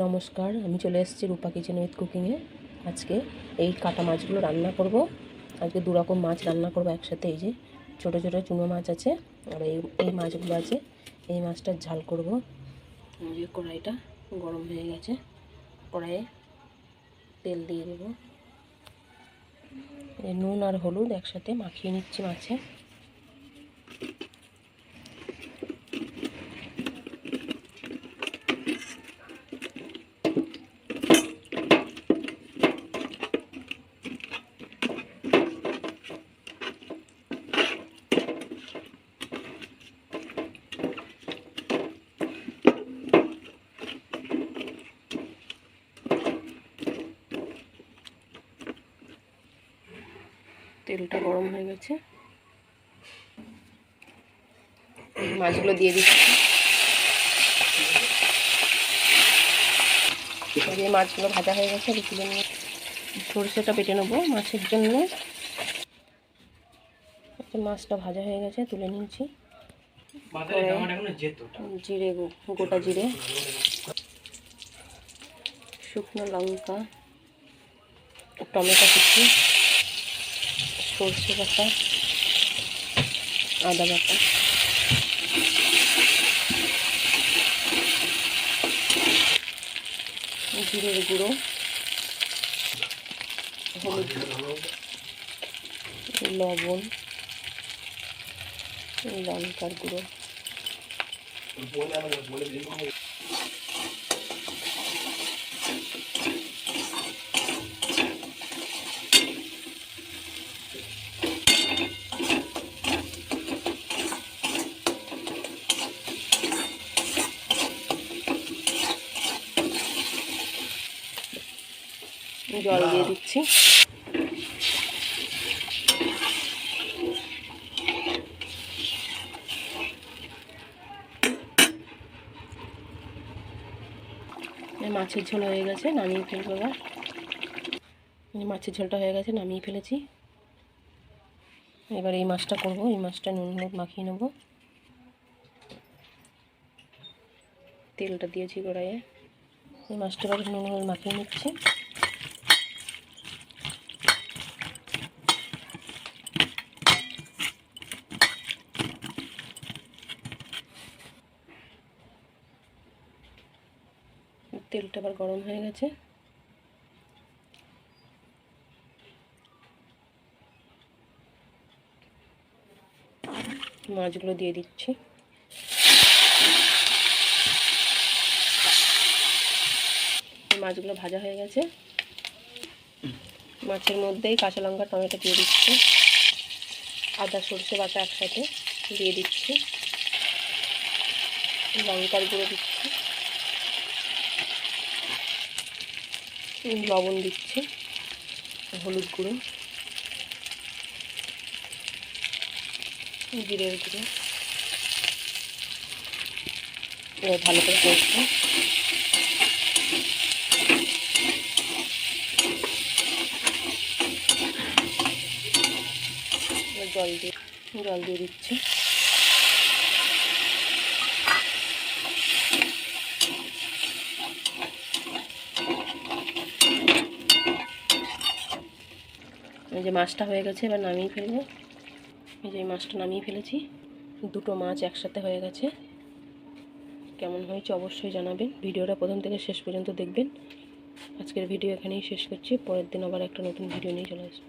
নমস্কার, আমি চলে এসেছি রূপা কিচেন উইথ কুকিংয়ে আজকে এই কাটা মাছগুলো রান্না করব। আজকে দু রকম মাছ রান্না করব একসাথে, এই যে ছোটো ছোটো চুনো মাছ আছে আর এই এই মাছগুলো আছে। এই মাছটার ঝাল করব। যে কড়াইটা গরম হয়ে গেছে। কড়াইয়ে তেল দিয়ে দেবো। নুন আর হলুদ একসাথে মাখিয়ে নিচ্ছি মাছে। তেলটা গরম হয়ে গেছে। মাছগুলো দিয়ে দিচ্ছি। এই মাছগুলো ভাজা হয়ে গেছে আমি তুলে নিয়ে সরষেটা বেটে নেব মাছের জন্য। মাছটা ভাজা হয়ে গেছে তুলে নিয়েছি। জিরে গো- গোটা জিরে। শুকনো লঙ্কা টমেটো কুচি। সর্ষে বাটা আদা বাটা। জিরের গুঁড়ো হলুদ লবণ লঙ্কার গুঁড়ো। জল দিয়ে দিচ্ছি। এই মাছের ঝোল হয়ে গেছে নামিয়ে ফেলব এবার। মাছের ঝোলটা হয়ে গেছে নামিয়ে ফেলেছি। এবার এই মাছটা করব এই মাছটা নুন হলুদ মাখিয়ে নেব। তেলটা দিয়েছি কড়াইয়ে। এই মাছটা এবার নুন হলুদ মাখিয়ে নিচ্ছি। তেলটা আবার গরম হয়ে গেছে। মাছগুলো দিয়ে দিচ্ছি। মাছগুলো ভাজা হয়ে গেছে। মাছের মধ্যেই কাঁচা লঙ্কা, টমেটো দিয়ে দিচ্ছি। আদা, সরষে বাটা একসাথে দিয়ে দিচ্ছি। লঙ্কার গুঁড়ো দিচ্ছি। লবণ দিচ্ছি হলুদ গুঁড়ো জিরের গুঁড়ো। ভালো করে এবার জল দিয়ে জল দিয়ে দিচ্ছি। এই যে মাছটা হয়ে গেছে, এবার নামিয়ে ফেলব। এই যে মাছটা নামিয়ে ফেলেছি। দুটো মাছ একসাথে হয়ে গেছে। কেমন হয়েছে অবশ্যই জানাবেন। ভিডিওটা প্রথম থেকে শেষ পর্যন্ত দেখবেন। আজকের ভিডিও এখানেই শেষ করছি। পরের দিন আবার একটা নতুন ভিডিও নিয়ে চলে আসব।